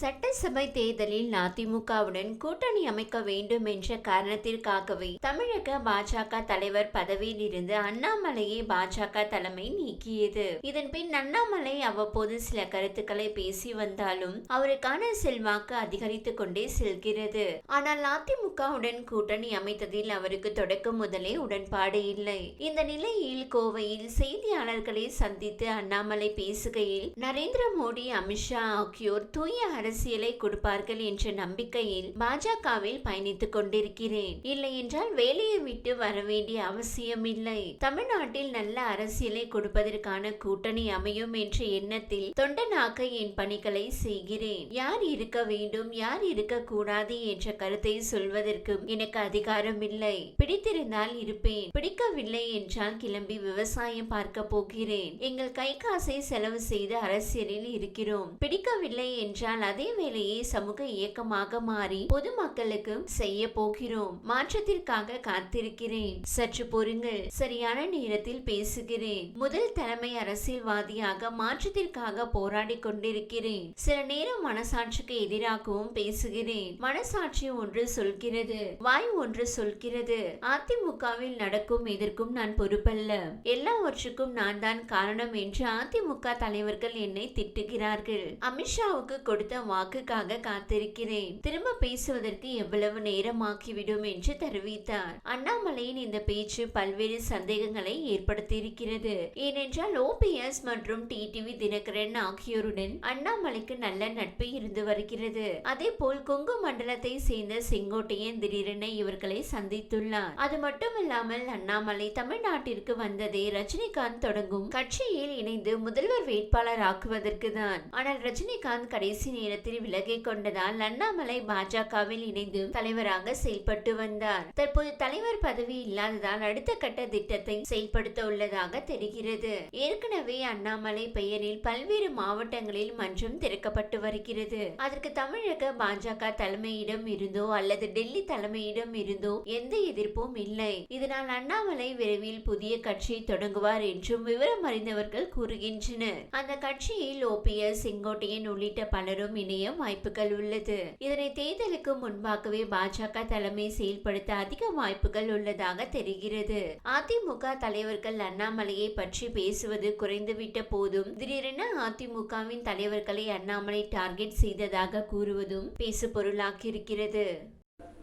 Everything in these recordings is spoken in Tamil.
சட்டசபை தேர்தலில் அதிமுகவுடன் கூட்டணி அமைக்க வேண்டும் என்ற காரணத்திற்காகவே தமிழக பாஜக தலைவர் பதவியில் இருந்து அண்ணாமலையை பாஜக தலைமை நீக்கியது. இதன்பின் அண்ணாமலை அவ்வப்போது சில கருத்துக்களை பேசி வந்தாலும் அவருக்கான செல்வாக்கு அதிகரித்துக் கொண்டே செல்கிறது. ஆனால் அதிமுகவுடன் கூட்டணி அமைத்ததில் அவருக்கு தொடக்கம் முதலே உடன்பாடு இல்லை. இந்த நிலையில் கோவையில் செய்தியாளர்களை சந்தித்து அண்ணாமலை பேசுகையில் நரேந்திர மோடி அமித்ஷா ஆகியோர் தூய அரசியலை கொடுப்பார்கள் என்ற நம்பிக்கையில் பாஜகவில் பயணித்துக் கொண்டிருக்கிறேன். இல்லை என்றால் வேலையை விட்டு வர வேண்டிய அவசியம் இல்லை தமிழ்நாட்டில் நல்ல அரசியலை கொடுப்பதற்கான கூட்டணி அமையும் என்ற எண்ணத்தில் தொண்டனாக்க என் பணிகளை செய்கிறேன். யார் இருக்க வேண்டும் யார் இருக்க கூடாது என்ற கருத்தை சொல்வதற்கும் எனக்கு அதிகாரம் இல்லை பிடித்திருந்தால் இருப்பேன். பிடிக்கவில்லை என்றால் கிளம்பி விவசாயம் பார்க்க போகிறேன். எங்கள் கை காசை செலவு செய்து அரசியலில் இருக்கிறோம். பிடிக்கவில்லை என்றால் அது வேளையை சமூக இயக்கமாக மாறி பொதுமக்களுக்கு செய்ய போகிறோம். மாற்றத்திற்காக காத்திருக்கிறேன். சற்று பொறுங்கள். சரியான நேரத்தில் பேசுகிறேன். முதல் தலைமை அரசியல்வாதியாக மாற்றத்திற்காக போராடி கொண்டிருக்கிறேன். சில நேரம் மனசாட்சிக்கு எதிராகவும் பேசுகிறேன். மனசாட்சி ஒன்று சொல்கிறது வாய் ஒன்று சொல்கிறது. அதிமுகவில் நடக்கும் எதற்கும் நான் பொறுப்பல்ல. எல்லாவற்றுக்கும் நான் தான் காரணம் என்று அதிமுக தலைவர்கள் என்னை திட்டுகிறார்கள். அமித்ஷாவுக்கு கொடுத்த வாக்குக்காக காத்திருக்கிறேன். திரும்ப பேசுவதற்கு எவ்வளவு நேரமாக்கிவிடும் என்று தெரிவித்தார். அண்ணாமலையின் இந்த பேச்சு பல்வேறு சந்தேகங்களை ஏற்படுத்தியிருக்கிறது. ஏனென்றால் ஓபிஎஸ் மற்றும் டிடிவி தினகரன் ஆகியோருடன் அண்ணாமலைக்கு நல்ல நட்பு இருந்து வருகிறது. அதே போல் கொங்கு மண்டலத்தை சேர்ந்த செங்கோட்டையன் திடீரென இவர்களை சந்தித்துள்ளார். அது மட்டுமில்லாமல் அண்ணாமலை தமிழ்நாட்டிற்கு வந்ததே ரஜினிகாந்த் தொடங்கும் கட்சியில் இணைந்து முதல்வர் வேட்பாளர் ஆக்குவதற்கு தான் ஆனால் ரஜினிகாந்த் கடைசி நேரம் நேரத்தில் விலகிக் கொண்டதால் அண்ணாமலை பாஜகவில் இணைந்து தலைவராக செயல்பட்டு வந்தார். தற்போது தலைவர் பதவி இல்லாததால் அடுத்த கட்ட திட்டத்தை செயல்படுத்த உள்ளதாக தெரிகிறது. ஏற்கனவே அண்ணாமலை பெயரில் பல்வேறு மாவட்டங்களில் மன்றம் திறக்கப்பட்டு வருகிறது. அதற்கு தமிழக பாஜக தலைமையிடம் இருந்தோ அல்லது டெல்லி தலைமையிடம் இருந்தோ எந்த எதிர்ப்பும் இல்லை. இதனால் அண்ணாமலை விரைவில் புதிய கட்சியை தொடங்குவார் என்றும் விவரம் அறிந்தவர்கள் கூறுகின்றனர். அந்த கட்சியில் ஓபிஎஸ் செங்கோட்டையன் உள்ளிட்ட பலரும் இணைய வாய்ப்புகள் உள்ளது. இதனை தேர்தலுக்கு முன்பாகவே பாஜக தலைமை செயல்படுத்த அதிக வாய்ப்புகள் உள்ளதாக தெரிகிறது. அதிமுக தலைவர்கள் அண்ணாமலையை பற்றி பேசுவது குறைந்துவிட்ட போதும் திடீரென அதிமுகவின் தலைவர்களை அண்ணாமலை டார்கெட் செய்ததாக கூறுவதும் பேசுபொருளாக்கியிருக்கிறது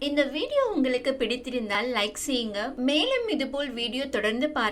இந்த வீடியோ உங்களுக்கு பிடித்திருந்தால் லைக் செய்யுங்க. மேலும் இதுபோல் வீடியோ தொடர்ந்து பார்க்க